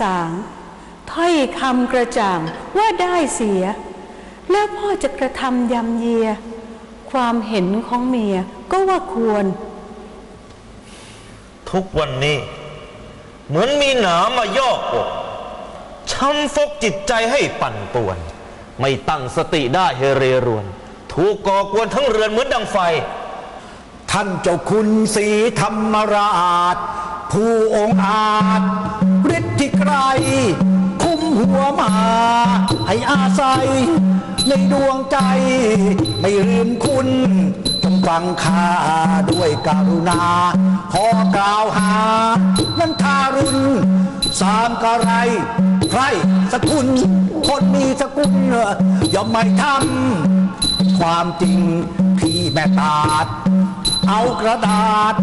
สาง ถ้อยคำกระจ่างว่าได้เสีย แล้วพ่อจะกระทำยำเยีย ความเห็นของเมียก็ว่าควร ทุกวันนี้ เหมือนมีหนามมายอกอกช้ำฟกจิตใจให้ปั่นป่วน ไม่ตั้งสติได้ให้เรรวน ถูกก่อกวนทั้งเรือนเหมือนดังไฟ ท่านเจ้าคุณศรีธรรมราช ผู้องอาจฤทธิ์ไกลคุ้มหัวมา ให้อาศัย ในดวงใจ ไม่ลืมคุณจงฟังข้าด้วยกรุณา พอกล่าวหา นั้นทารุณ สามกะไร ใครสกุล คนมีสกุลย่อมไม่ทำความจริงพี่แม่ตาด เอากระดาษ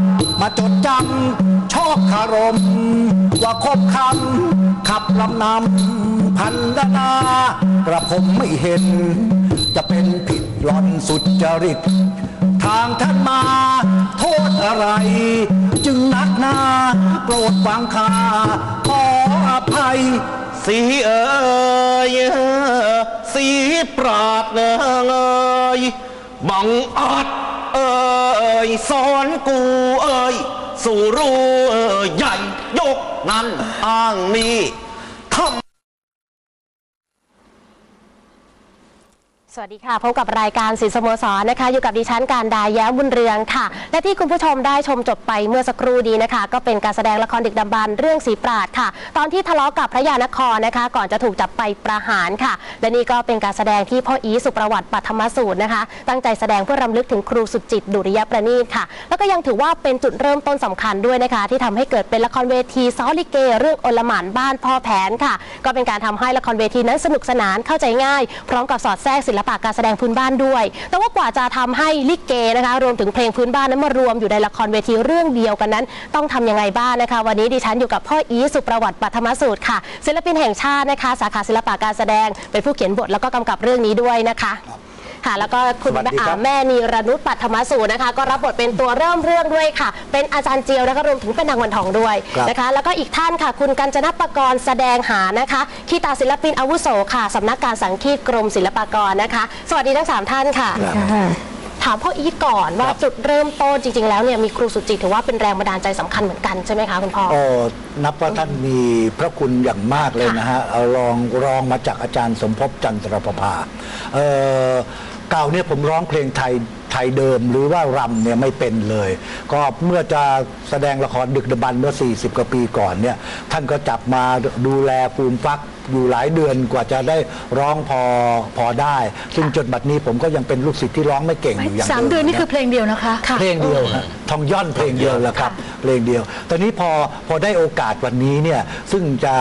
มาจดจำ ชอกคารม ว่าคบคำขับลำนำพันดนากระผมไม่เห็น จะเป็นผิดหล่อนสุดจริต ทางท่านมาโทษอะไร จึงนักหนาโปรดฟังคาขออภัย สีเอ๋ยสีปราดเอ๋ยบังอาจ สอนกูเอ่ยสู่รู้เอ๋ยใหญ่ยกนั้นอ้างนี้ทำ สวัสดีค่ะ พบกับรายการสินสโมสรนะคะ อยู่กับดิฉันการดาแย้มบุญเรืองค่ะ และที่คุณผู้ชมได้ชมจบไปเมื่อสักครู่นี้นะคะ ก็เป็นการแสดงละครดึกดำบรรเรื่องสีปราดค่ะ ตอนที่ทะเลาะกับพระยานครนะคะ ก่อนจะถูกจับไปประหารค่ะ และนี่ก็เป็นการแสดงที่พ่ออีสุประวัติปัทมสูตรนะคะ ตั้งใจแสดงเพื่อรำลึกถึงครูสุจิตดุริยประณีตค่ะ แล้วก็ยังถือว่าเป็นจุดเริ่มต้นสำคัญด้วยนะคะ ที่ทำให้เกิดเป็นละครเวทีซอลิเก เรื่องอลหมานบ้านพ่อแผนค่ะ ก็เป็นการทำให้ละครเวทีนั้นสนุกสนานเข้าใจง่าย พร้อมกับสอดแทรกศิลปะการแสดงพื้นบ้านด้วย แต่ว่ากว่าจะทำให้ลิเกนะคะรวมถึงเพลงพื้นบ้านนั้นมารวมอยู่ในละครเวทีเรื่องเดียวกันนั้น ต้องทำยังไงบ้างนะคะ วันนี้ดิฉันอยู่กับพ่ออีสุประวัติปัทมสูตรค่ะศิลปินแห่งชาตินะคะ สาขาศิลปะการแสดงเป็นผู้เขียนบทแล้วก็กำกับเรื่องนี้ด้วยนะคะ ค่ะ แล้วก็คุณสวัสดีครับแม่นีรนุชปัทมสูตรนะคะ ก็รับบทเป็นตัวเริ่มเรื่องด้วยค่ะ เป็นอาจารย์เจียวนะคะรวมถึงเป็นนางวันทองด้วยนะคะ แล้วก็อีกท่านค่ะ คุณกัญจนปกรณ์แสดงหานะคะคีตาศิลปินอาวุโสค่ะสำนักการสังคีตกรมศิลปากรนะคะ สวัสดีทั้งสามท่านค่ะถามพ่ออีทก่อนว่าจุดเริ่มต้นจริง ๆ แล้วเนี่ยมีครูสุจิตถือว่าเป็นแรงบันดาลใจสำคัญเหมือนกันใช่ไหมคะคุณพ่อ โอ้นับว่าท่านมีพระคุณอย่างมากเลยนะฮะเอารองรองมาจากอาจารย์สมภพจันทรประภาเอ่อ เก่าเนี่ยผมร้องเพลงไทยไทยเดิมหรือว่ารำเนี่ยไม่เป็นเลย ก็เมื่อจะแสดงละครดึกดบันเมื่อ 40 กว่าปีก่อนเนี่ยท่านก็จับมาดูแลฟูมฟัก อยู่หลายเดือนกว่าจะได้ร้องพอพอได้ ซึ่งจนบัดนี้ผมก็ยังเป็นลูกศิษย์ที่ร้องไม่เก่งอยู่อย่างสามเดือนนี่คือเพลงเดียวนะคะเพลงเดียวฮะทองย่อนเพลงเดียวแหละครับ เพลงเดียว ตอนนี้พอพอได้โอกาสวันนี้เนี่ยซึ่งจะ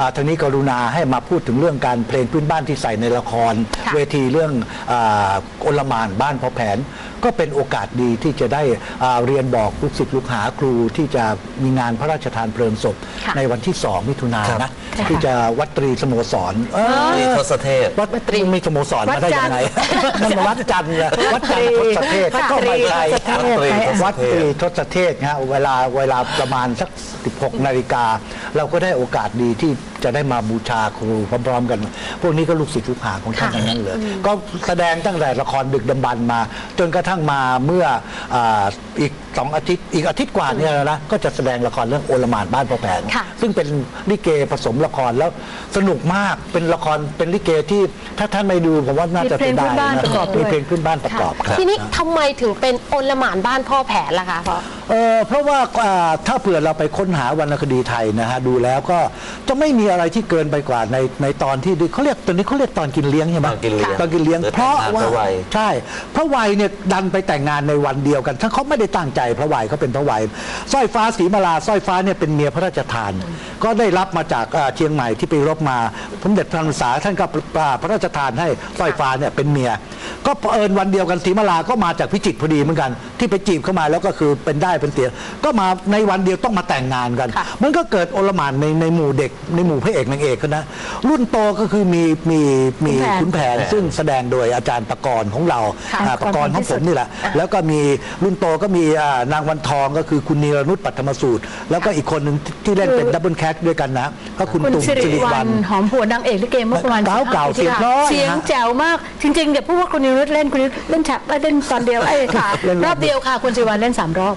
อ่าทางนี้กรุณาให้มาพูดถึงเรื่องการเพลงพื้นบ้านที่ใส่ในละคร ค่ะ เวทีเรื่องอาโอลหมานบ้านพอแผน ก็เป็นโอกาสดีที่จะได้อ่าเรียนบอกลูกศิษย์ลูกหาครูที่จะมีงานพระราชทานเพลิงศพ ค่ะในวันที่2มิถุนายนนะค่ะที่จะวัดตรีสโมสรเอ้ยนี่ทศเทพ วัดตรีมีสโมสรมาได้ยังไง มันมาวัดจันทร์เลยวัดจันทร์ทศเทศค่ะก็ไม่ใช่วัดตรีทศเทพวัดตรีทศเทศนะฮะเวลาเวลาประมาณสัก 16 นาฬิกา เราก็ได้โอกาสดีที่จะได้มาบูชาครูพร้อมๆกัน พวกนี้ก็ลูกศิษย์ลูกหาของท่านค่ะทั้งนั้นเลย ก็แสดงตั้งแต่ละครดึกดำบรรพ์มา จนกระทั่งมาเมื่ออาอีกสองอาทิตย์อีกอาทิตย์กว่าเนี่ยนะก็จะแสดงละครเรื่องโอลหมานบ้านพอแผนค่ะซึ่งเป็นลิเกผสมละครแล้วสนุกมากเป็นละครเป็นลิเกที่ถ้าท่านไม่ดูผมว่าน่าจะมีเพลงเสียดายพื้นบ้านนะประกอบด้วยมีเพลงพื้นบ้านประกอบครับทีนี้ทำไมถึงเป็นโอลหมานบ้านพ่อแผนล่ะคะพ่อเออเพราะว่าอ่าถ้าเผื่อเราไปค้นหาวรรณคดีไทยนะฮะดูแล้วก็จะไม่มีอะไรที่เกินไปกว่าในในตอนที่เขาเรียกตอนนี้เขาเรียกตอนกินเลี้ยงใช่ไหมตอนกินเลี้ยงตอนกินเลี้ยงหรือเพราะว่าแต่งงานพระวัยใช่พระวัยเนี่ยดันไปแต่งงานในวันเดียวกัน ทั้งเขาไม่ได้ตั้งใจพระวัยเขาเป็นพระวัยสร้อยฟ้าสีมาลาสร้อยฟ้าเนี่ยเป็นเมียพระราชทาน ก็ได้รับมาจากอ่าเชียงใหม่ที่ไปรบมาสมเด็จพระนษาท่านก็อ่าพระราชทานให้สร้อยฟ้าเนี่ยเป็นเมีย ก็เผอิญวันเดียวกันศรีมาลาก็มาจากพิจิตรพอดีเหมือนกัน ที่ไปจีบเข้ามาแล้วก็คือเป็นได้เป็นเตียก็มาในวันเดียวต้องมาแต่งงานกันค่ะมันก็เกิดโอลหม่านในในหมู่เด็กในหมู่พระเอกนางเอกเขานะรุ่นโตก็คือมีมีมีขุขุนนแผแผนนซึ่งแสดงโดยอาจารย์ประกรณ์ของเราค่ะอ่าประกรณ์ของผมนี่แหละแล้วก็มีรุ่นโตก็มีอ่านางวันทองก็คือคุณนีรนุชปัทมสูตร แล้วก็อีกคนหนึ่งที่เล่นเป็นดับเบิลแคทด้วยกันนะก็คุณคุณตุ่มสิสิริริวัวันนหอมผัวนางเอกลิเกเมื่อประมาณเก่า15เก่าปีที่แล้วเสียงร้อยเสียงนะแจ๋วมากจริงๆเดี๋ยวพูดว่าคุณนิรุตเล่นคุณนิรุตเล่นฉากเล่นตอนเดียวไอ้ยค่ะเล่นรอบรอบเดียวค่ะคุณสิริวัลเล่นสามรอบ